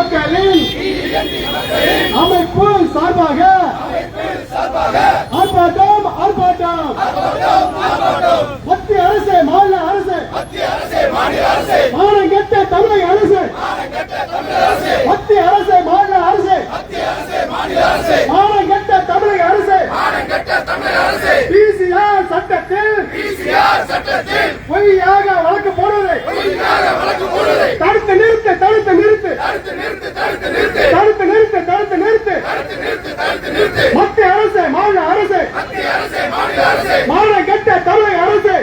மக்களின் அமைப்பு சார்பாக ஆர்ப்பாட்டம் ஆர்ப்பாட்டம். மத்திய அரசு மாநில அரசு. மானம் கெட்ட தமிழக அரசு. மத்திய அரசு மாநில அரசு. மானம் கெட்ட தமிழக அரசு. பிசிஆர் சட்டத்தில் பொய்யாக வழக்கு போடுவதை தடுத்து நிறுத்து தடுத்து நிறுத்து தடுத்து நிறுத்து. தடுத்து நிறுத்து மத்திய அரசு மாநில அரசு. மானம் கெட்ட தமிழக அரசு.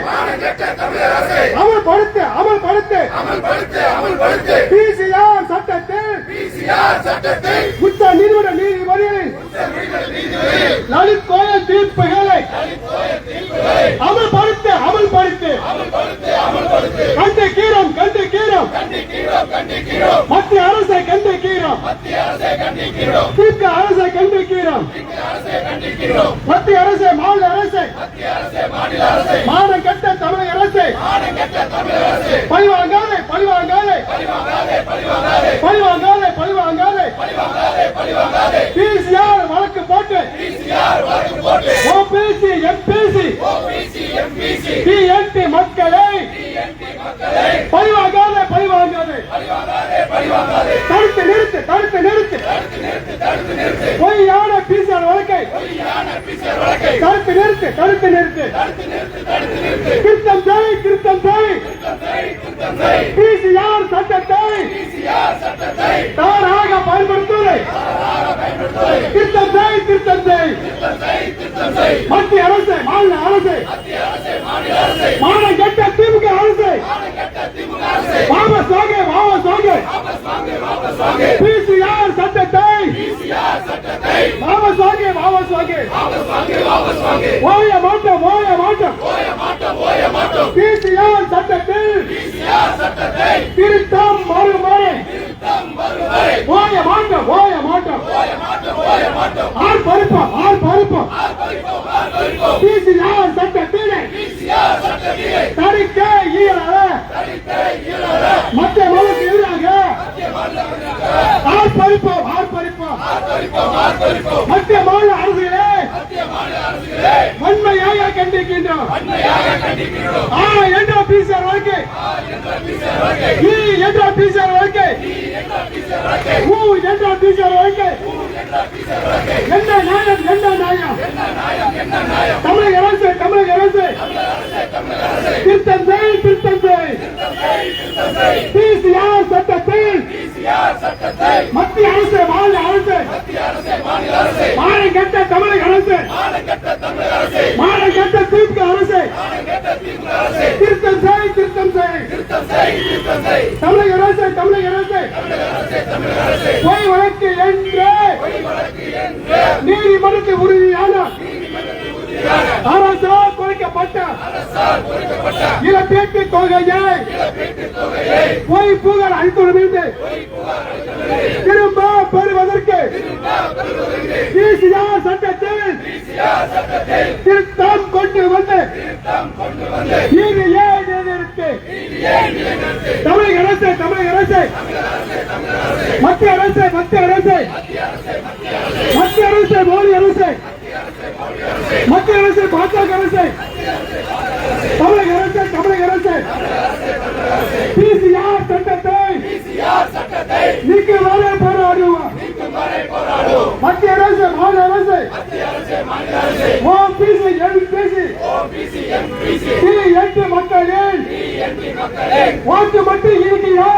அமல்படுத்து அமல்படுத்து. பிசிஆர் சட்டத்தில் உச்ச நீதிமன்ற நீதிபதிகளின் லலித் கோயல் தீர்ப்புகளை அமல்படுத்து அமல்படுத்து கண்டிக்கிறோம் கண்டிக்கிறோம் மத்திய அரசை கண்டிக்கிறோம் திமுக அரசை கண்டிக்கிறோம் மத்திய அரசு மாநில அரசு. மானம் கட்ட தமிழக அரசு. பழிவாங்காதே பழிவாங்காதே. பழிவாங்காதே பழிவாங்காதே. பிசிஆர் வழக்கு போட்டு. OBC MBC. டிஎன்டி மக்களை. பழிவாங்காதே பழிவாங்காதே. தடுத்து நிறுத்து தடுத்து நிறுத்து தடுத்து நிறுத்து. வழக்கை தடுத்து நிறுத்து தடுத்து நிறுத்து. திருத்தம் செய் திருத்தம் செய். பிசிஆர் சட்டத்தை தவறாக பயன்படுத்துவதை. திருத்தம் செய் திருத்தம் செய். மத்திய அரசு மாநில அரசு. மாநில கட்ட திமுக அரசு. வாபஸ் வாங்க வாபஸ் வாங்க. பிசிஆர் சட்டத்தை வாபஸ் வாங்க வாபஸ் வாங்க ஓய மாட்டோம் ஓய மாட்டோம். பிசிஆர் சட்டத்தில் திருத்தம் மறுமுறை ஓய மாட்டோம் ஓய மாட்டோம். ஆள் பருப்போம் ஆள் பருப்போம். பிசிஆர் சட்டத்தில் தடுக்க இயலாத மத்திய மனுக்கு எதிராக ஆள் பறிப்போம் மத்திய மாநில அரசுகளே வன்மையாக கண்டிக்கின்றோம். ஆ என்ற பிசிஆர் வழக்கு. ஈ என்ற பிசிஆர் வழக்கு. ஊ என்ற பிசிஆர் வழக்கு. என்ன நியாயம் என்ன நியாயம் தமிழக அரசு தமிழக அரசு. திருத்தம் செய் திருத்தம் செய். பிசிஆர் சட்டத்தில் மத்திய அரசு மாநில அரசு மாநில கட்ட தமிழக அரசு மாநில கட்ட திமுக அரசு திருத்தம் செய் திருத்தம் செய். தமிழக அரசு தமிழக அரசு. பொய் வழக்கு என்று. நீதிமன்றத்தில் உறுதியான. அரசால் குறைக்கப்பட்ட. இழப்பீட்டு தொகையை. பொய் புகார் அளித்துள்ளது திரும்ப பெறுவதற்கு. சட்டத்தில். திருத்தம் இது ஏன் நிலைநிறுத்து? தமிழக அரசு தமிழக அரசு. மத்திய அரசு மத்திய அரசு. மத்திய அரசு மோடி அரசு. மத்திய அரசு பாஜக அரசு. தமிழக அரசு தமிழக அரசு பிசிஆர் சட்டத்தை நீக்க வரை போராடுவோம் மத்திய அரசு. மாநில அரசு O BC M BC D எட்டு மக்களின் ஓட்டு மட்டும் இருக்கிறா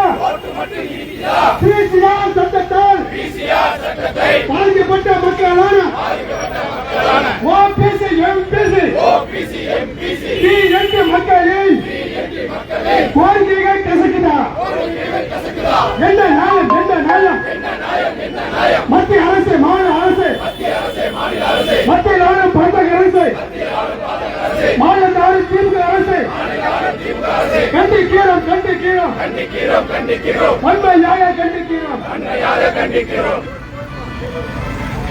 பிசிஆர் சட்டத்தால் பாதிக்கப்பட்ட மக்களான O BC M BC D எட்டு மக்களின் கோரிக்கைகள் கசக்குதா என்ன நியாயம் என்ன நியாயம் மத்திய அரசு மாநில அரசு மத்திய ஆளும் பாஜக அரசு மாநில ஆளும் திமுக அரசு கண்டிக்கிறோம் கண்டிக்கிறோம் கண்டிக்கிறோம் கண்டிக்கிறோம் வன்மையாக கண்டிக்கிறோம்? அன்னையாக கண்டிக்கிறோம்?